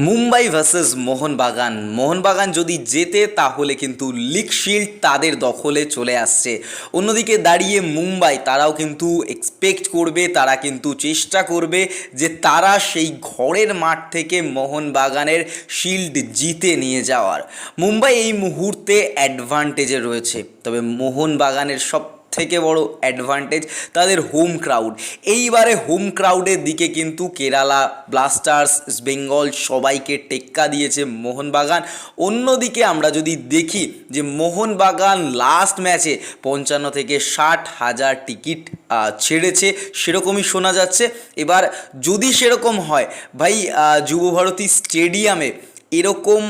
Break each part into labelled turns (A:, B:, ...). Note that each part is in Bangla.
A: মুম্বাই ভার্সেস মোহনবাগান। মোহনবাগান যদি জেতে, তাহলে কিন্তু লিগ শিল্ড তাদের দখলে চলে আসছে। অন্যদিকে দাঁড়িয়ে মুম্বাই, তারাও কিন্তু এক্সপেক্ট করবে, তারা কিন্তু চেষ্টা করবে যে তারা সেই ঘরের মাঠ থেকে মোহনবাগানের শিল্ড জিতে নিয়ে যাওয়ার। মুম্বাই এই মুহূর্তে অ্যাডভান্টেজে রয়েছে। তবে মোহনবাগানের সব থেকে বড় অ্যাডভান্টেজ তাদের হোম ক্রাউড এইবারে হোম ক্রাউডের দিকে কিন্তু কেরালা ব্লাস্টার্স বেঙ্গল সবাইকে টেক্কা দিয়েছে মোহনবাগান। অন্যদিকে আমরা যদি দেখি যে মোহনবাগান লাস্ট ম্যাচে পঞ্চান্ন থেকে ষাট হাজার টিকিট ছেড়েছে, সেরকমই শোনা যাচ্ছে। এবার যদি সেরকম হয়, ভাই যুবভারতী স্টেডিয়ামে এরকম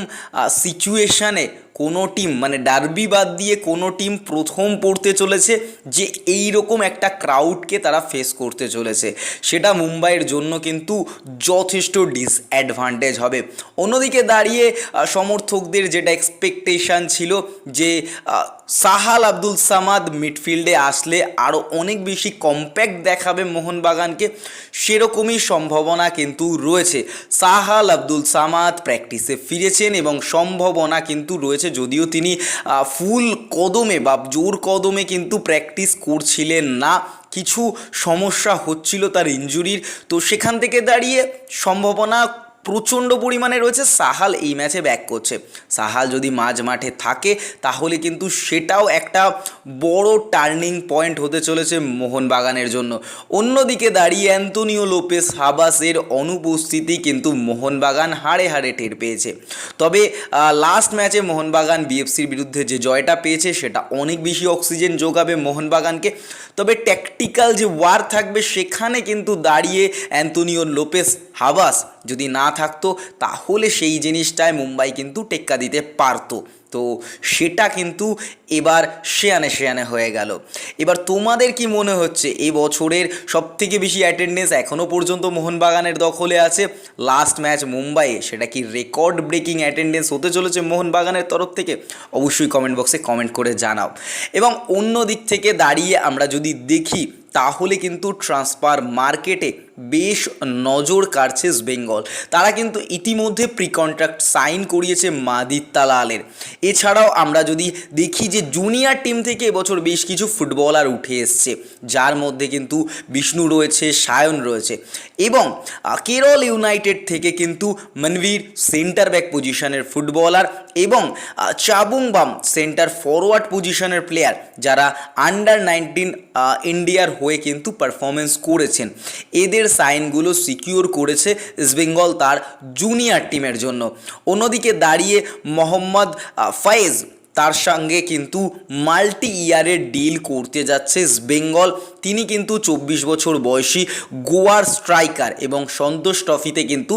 A: সিচুয়েশানে কোনো টিম মানে ডার্বি বাদ দিয়ে কোনো টিম প্রথম পড়তে চলেছে যে এই রকম একটা ক্রাউডকে তারা ফেস করতে চলেছে। সেটা মুম্বাইয়ের জন্য কিন্তু যথেষ্ট ডিসঅ্যাডভান্টেজ হবে। অন্যদিকে দাঁড়িয়ে সমর্থকদের যেটা এক্সপেকটেশান ছিল যে সাহাল আব্দুল সামাদ মিডফিল্ডে আসলে আরও অনেক বেশি কম্প্যাক্ট দেখাবে মোহনবাগানকে, সেরকমই সম্ভাবনা কিন্তু রয়েছে। সাহাল আব্দুল সামাদ প্র্যাকটিসে ফিরেছেন এবং সম্ভাবনা কিন্তু রয়েছে যদিও তিনি ফুল কদমে বা জোর কদমে কিন্তু প্র্যাকটিস করছিলেন না। কিছু সমস্যা হচ্ছিল তার ইঞ্জুরির তো সেখান থেকে দাঁড়িয়ে সম্ভাবনা প্রচণ্ড পরিমাণে রয়েছে। সাহাল এই ম্যাচে ব্যাক করছে। সাহাল যদি মাঝ মাঠে থাকে, তাহলে কিন্তু সেটাও একটা বড় টার্নিং পয়েন্ট হতে চলেছে মোহনবাগানের জন্য। অন্যদিকে দাঁড়িয়ে অ্যান্তোনিও লোপেস হাবাসের অনুপস্থিতি কিন্তু মোহনবাগান হাড়ে হাড়ে টের পেয়েছে। তবে লাস্ট ম্যাচে মোহনবাগান বিএফসির বিরুদ্ধে যে জয়টা পেয়েছে, সেটা অনেক বেশি অক্সিজেন যোগাবে মোহনবাগানকে। তবে ট্যাকটিক্যাল যে ওয়ার থাকবে, সেখানে কিন্তু দাঁড়িয়ে অ্যান্তোনিও লোপেস হাবাস যদি না থাকতো, তাহলে সেই জিনিসটায় মুম্বাই কিন্তু টেক্কা দিতে পারতো। তো সেটা কিন্তু এবার শেয়ানে শেয়ানে হয়ে গেল। এবার তোমাদের কি মনে হচ্ছে? এই বছরের সবথেকে বেশি অ্যাটেন্ডেন্স এখনও পর্যন্ত মোহনবাগানের দখলে আছে? লাস্ট ম্যাচ মুম্বাইয়ে সেটা কি রেকর্ড ব্রেকিং অ্যাটেন্ডেন্স হতে চলেছে মোহনবাগানের তরফ থেকে? অবশ্যই কমেন্ট বক্সে কমেন্ট করে জানাও। এবং অন্য দিক থেকে দাঁড়িয়ে আমরা যদি দেখি, তাহলে কিন্তু ট্রান্সফার মার্কেটে বেশ নজর কাড়ছে বেঙ্গল। তারা কিন্তু ইতিমধ্যে প্রি কন্ট্রাক্ট সাইন করিয়েছে মাদিত্তা লালের। এছাড়াও আমরা যদি দেখি যে জুনিয়র টিম থেকে এবছর বেশ কিছু ফুটবলার উঠে এসছে, যার মধ্যে কিন্তু বিষ্ণু রয়েছে, সায়ন রয়েছে এবং কেরল ইউনাইটেড থেকে কিন্তু মনবীর সেন্টার ব্যাক পজিশনের ফুটবলার এবং চাবুংবাম সেন্টার ফরওয়ার্ড পজিশনের প্লেয়ার যারা আন্ডার নাইনটিন ইন্ডিয়ার হয়ে কিন্তু পারফরমেন্স করেছেন। এদের সাইনগুলো সিকিউর করেছে ইস্টবেঙ্গল তার জুনিয়র টিমের জন্য। অন্যদিকে দাঁড়িয়ে মোহাম্মদ ফায়েজ তার সঙ্গে কিন্তু মাল্টি ইয়ারের ডিল করতে যাচ্ছে বেঙ্গল। তিনি কিন্তু চব্বিশ বছর বয়সী গোয়ার স্ট্রাইকার এবং সন্তোষ ট্রফিতে কিন্তু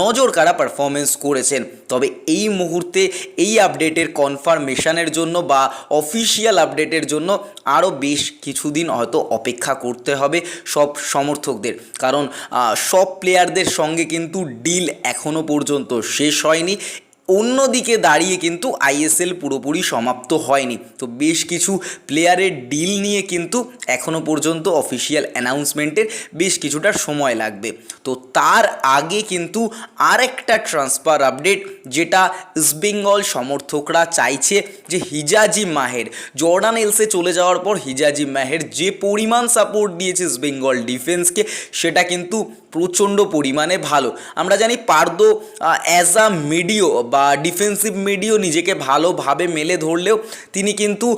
A: নজর কাড়া পারফরমেন্স করেছেন। তবে এই মুহূর্তে এই আপডেটের কনফার্মেশনের জন্য বা অফিসিয়াল আপডেটের জন্য আরও বেশ কিছুদিন হয়তো অপেক্ষা করতে হবে সব সমর্থকদের। কারণ সব প্লেয়ারদের সঙ্গে কিন্তু ডিল এখনও পর্যন্ত শেষ হয়নি। অন্যদিকে দাঁড়িয়ে কিন্তু আইএসএল পুরোপুরি সমাপ্ত হয়নি। তো বেশ কিছু প্লেয়ারের ডিল নিয়ে কিন্তু এখনও পর্যন্ত অফিসিয়াল অ্যানাউন্সমেন্টের বেশ কিছুটা সময় লাগবে। তো তার আগে কিন্তু আরেকটা ট্রান্সফার আপডেট, যেটা ইস্টবেঙ্গল সমর্থকরা চাইছে যে হিজাজি মাহের, জর্ডান এলসে চলে যাওয়ার পর হিজাজি মাহের যে পরিমাণ সাপোর্ট দিয়েছে ইস্টবেঙ্গল ডিফেন্সকে সেটা কিন্তু প্রচণ্ড পরিমাণে ভালো। আমরা জানি পার্দো অ্যাজ আ মিডিও বা ডিফেন্সিভ মিডিও নিজেকে ভালোভাবে মেলে ধরলেও তিনি কিন্তু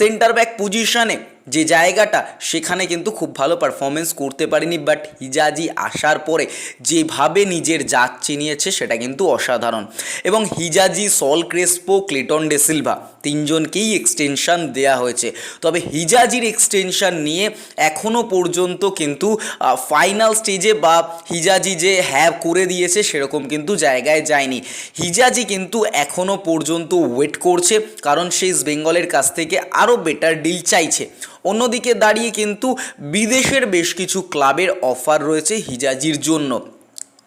A: সেন্টার ব্যাক পজিশনে যে জায়গাটা সেখানে কিন্তু খুব ভালো পারফরমেন্স করতে পারেনি বাট হিজাজি আসার পরে যেভাবে নিজের জাত চিনিয়েছে সেটা কিন্তু অসাধারণ। এবং Hijazi, Saul Crespo, Cleiton De Silva তিনজনকেই extension দেয়া হয়েছে। তবে হিজাজির এক্সটেনশন নিয়ে এখনও পর্যন্ত কিন্তু ফাইনাল স্টেজে বা হিজাজি যে হ্যাভ করে দিয়েছে সেরকম কিন্তু জায়গায় যায়নি। হিজাজি কিন্তু এখনও পর্যন্ত ওয়েট করছে, কারণ সে ইস্ট বেঙ্গলের কাছ থেকে আরও বেটার ডিল চাইছে। অন্যদিকে দাঁড়িয়ে কিন্তু বিদেশের বেশ কিছু ক্লাবের অফার রয়েছে হিজাজির জন্য।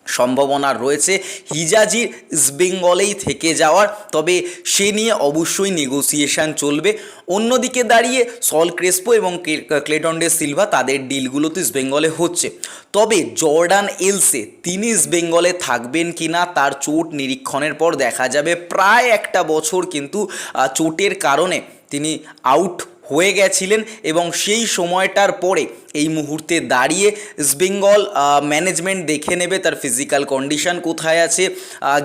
A: সম্ভাবনা রয়েছে হিজাজির ইস্টবেঙ্গলেই থেকে যাওয়ার, তবে সে নিয়ে অবশ্যই নেগোসিয়েশন চলবে। অন্যদিকে দাঁড়িয়ে সল ক্রেসপো এবং কে- ক্লেটন ডে সিলভা তাদের ডিলগুলো তো ইস্টবেঙ্গলে হচ্ছে। তবে জর্ডান এলসে তিনি ইস্টবেঙ্গলে থাকবেন কি না তার চোট নিরীক্ষণের পর দেখা যাবে। প্রায় একটা বছর কিন্তু চোটের কারণে তিনি আউট হয়ে গেছিলেন এবং সেই সময়টার পরে এই মুহূর্তে দাঁড়িয়ে ইস্টবেঙ্গল ম্যানেজমেন্ট দেখে নেবে তার ফিজিক্যাল কন্ডিশন কোথায় আছে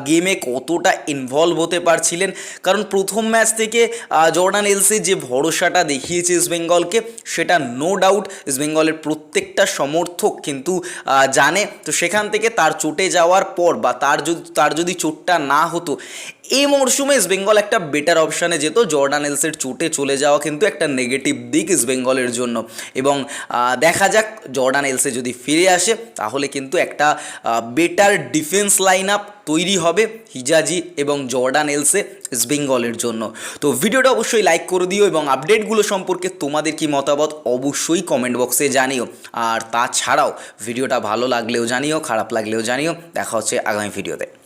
A: গেমে কতটা ইনভলভ হতে পারছিলেন। কারণ প্রথম ম্যাচ থেকে জর্ডান এলসে যে ভরসাটা দেখিয়েছে ইস্টবেঙ্গলকে সেটা নো ডাউট ইস্টবেঙ্গলের প্রত্যেকটা সমর্থক কিন্তু জানে। তো সেখান থেকে তার চোটে যাওয়ার পর বা তার যদি তার যদি চোটটা না হতো এই মরশুমে ইস্টবেঙ্গল একটা বেটার অপশানে যেত। জর্ডান এলসের চোটে চলে যাওয়া কিন্তু একটা নেগেটিভ দিক ইস্টবেঙ্গলের জন্য। এবং দেখা যাক, জর্ডান এলসে যদি ফিরে আসে, তাহলে কিন্তু একটা বেটার ডিফেন্স লাইন আপ তৈরি হবে হিজাজি এবং জর্ডান এলসে ইস্ট বেঙ্গলের জন্য। তো ভিডিওটা অবশ্যই লাইক করে দিও এবং আপডেটগুলো সম্পর্কে তোমাদের কি মতামত অবশ্যই কমেন্ট বক্সে জানিও। আর তাছাড়াও, ভিডিওটা ভালো লাগলেও জানিও, খারাপ লাগলেও জানিও। দেখা হচ্ছে আগামী ভিডিওতে